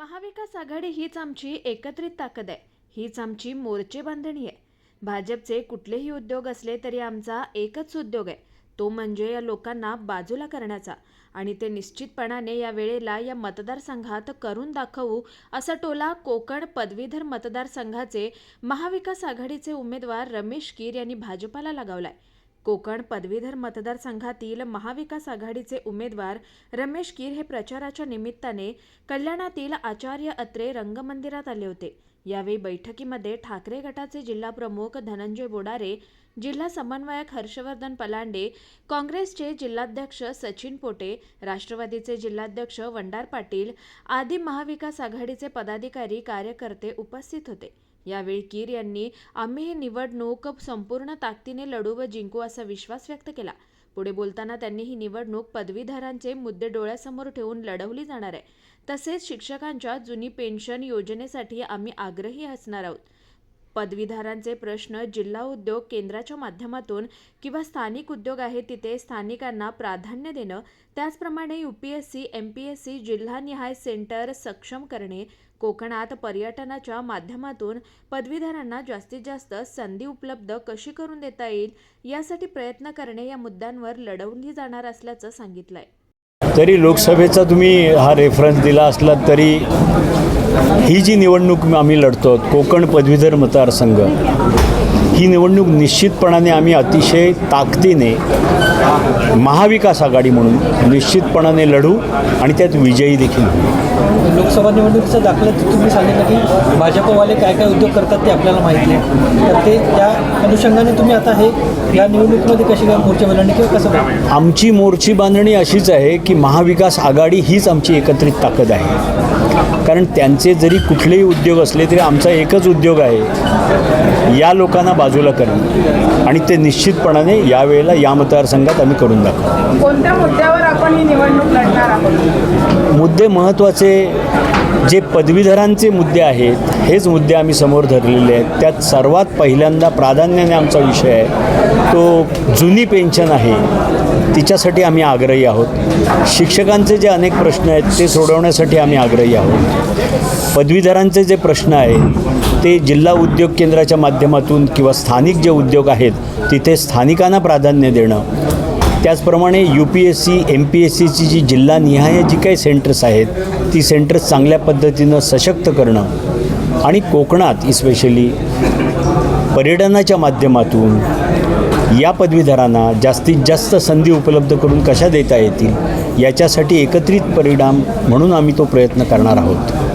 महाविकास आघाडी हीच आमची एकत्रित ताकद आहे. हीच आमची मोर्चे बांधणी आहे. भाजपचे कुठलेही उद्योग असले तरी आमचा एकच उद्योग आहे. तो म्हणजे या लोकांना बाजूला करण्याचा. आणि ते निश्चितपणाने या वेळेला या मतदारसंघात करून दाखवू असा टोला कोकण पदवीधर मतदारसंघाचे महाविकास आघाडीचे उमेदवार रमेश कीर यांनी भाजपाला लगावलाय. कोकण पदवीधर मतदारसंघातील महाविकास आघाडीचे उमेदवार रमेश कीर हे प्रचाराच्या निमित्ताने कल्याणातील आचार्य अत्रे रंगमंदिरात आले होते. यावेळी बैठकीमध्ये ठाकरे गटाचे जिल्हाप्रमुख धनंजय बोडारे जिल्हा समन्वयक हर्षवर्धन पलांडे काँग्रेसचे जिल्हाध्यक्ष सचिन पोटे राष्ट्रवादीचे जिल्हाध्यक्ष वंडार पाटील आदी महाविकास आघाडीचे पदाधिकारी कार्यकर्ते उपस्थित होते. यावेळी कीर यांनी आम्ही ही निवडणूक संपूर्ण ताकदीने लढू व जिंकू असा विश्वास व्यक्त केला. पुढे बोलताना त्यांनी ही निवडणूक पदवीधरांचे मुद्दे डोळ्यासमोर ठेवून लढवली जाणार आहे. तसेच शिक्षकांच्या जुनी पेन्शन योजनेसाठी आम्ही आग्रही असणार आहोत. पदवीधरांचे प्रश्न जिल्हा उद्योग केंद्राच्या माध्यमातून किंवा स्थानिक उद्योग आहे तिथे स्थानिकांना प्राधान्य देणं त्याचप्रमाणे U P S C M P S C जिल्हानिहाय सेंटर सक्षम करणे कोकणात पर्यटनाच्या माध्यमातून पदवीधरांना जास्तीत जास्त संधी उपलब्ध कशी करून देता येईल यासाठी प्रयत्न करणे या मुद्द्यांवर लढवली जाणार असल्याचं सांगितलंय. तरी लोकसभेचा तुम्ही हा रेफरन्स दिला असला तरी ही जी निवडणूक आम्ही लढतो कोकण पदवीधर मतदारसंघ ही निवडणूक निश्चितपणाने आम्ही अतिशय ताकदीने महाविकास आघाडी म्हणून निश्चितपणाने लढू आणि त्यात विजयी देखील. लोकसभा निवडणुकीचा दाखल्यात तुम्ही सांगितलं की भाजपवाले काय काय उद्योग करतात ते आपल्याला माहिती आहे तर ते त्या अनुषंगाने तुम्ही आता हे या निवडणुकीमध्ये कशी काय मोर्चे बनवणे किंवा कसं आमची मोर्ची बांधणी अशीच आहे की महाविकास आघाडी हीच आमची एकत्रित ताकद आहे. कारण त्यांचे जरी कुठलेही उद्योग असले तरी आमचा एकच उद्योग आहे या लोकांना बाजूला करणं. आणि ते निश्चितपणाने यावेळेला या मतदारसंघात आम्ही करून दाखवू. कोणत्या मुद्द्यावर आपण ही निवडणूक लढणार आहोत? मुद्दे महत्त्वाचे जे पदवीधरांचे मुद्दे आहेत हेच मुद्दे आम्ही समोर धरलेले आहेत. त्यात सर्वात पहिल्यांदा प्राधान्याने आमचा विषय आहे तो जुनी पेन्शन आहे. तिच्यासाठी आम्ही आग्रही आहोत. शिक्षकांचे जे अनेक प्रश्न आहेत ते सोडवण्यासाठी आम्ही आग्रही आहोत. पदवीधरांचे जे प्रश्न आहेत ते जिल्हा उद्योग केंद्राच्या माध्यमातून किंवा स्थानिक जे उद्योग आहेत तिथे स्थानिकांना प्राधान्य देणं. त्याचप्रमाणे U P S C M P S सीची जी जिल्हानिहाय जी काही सेंटर्स आहेत ती सेंटर्स चांगल्या पद्धतीनं सशक्त करणं आणि कोकणात इस्पेशली पर्यटनाच्या माध्यमातून या पदवीधरांना जास्तीत जास्त संधी उपलब्ध करून कशा देता येतील? याच्यासाठी एकत्रित परिणाम म्हणून आम्ही तो प्रयत्न करणार आहोत.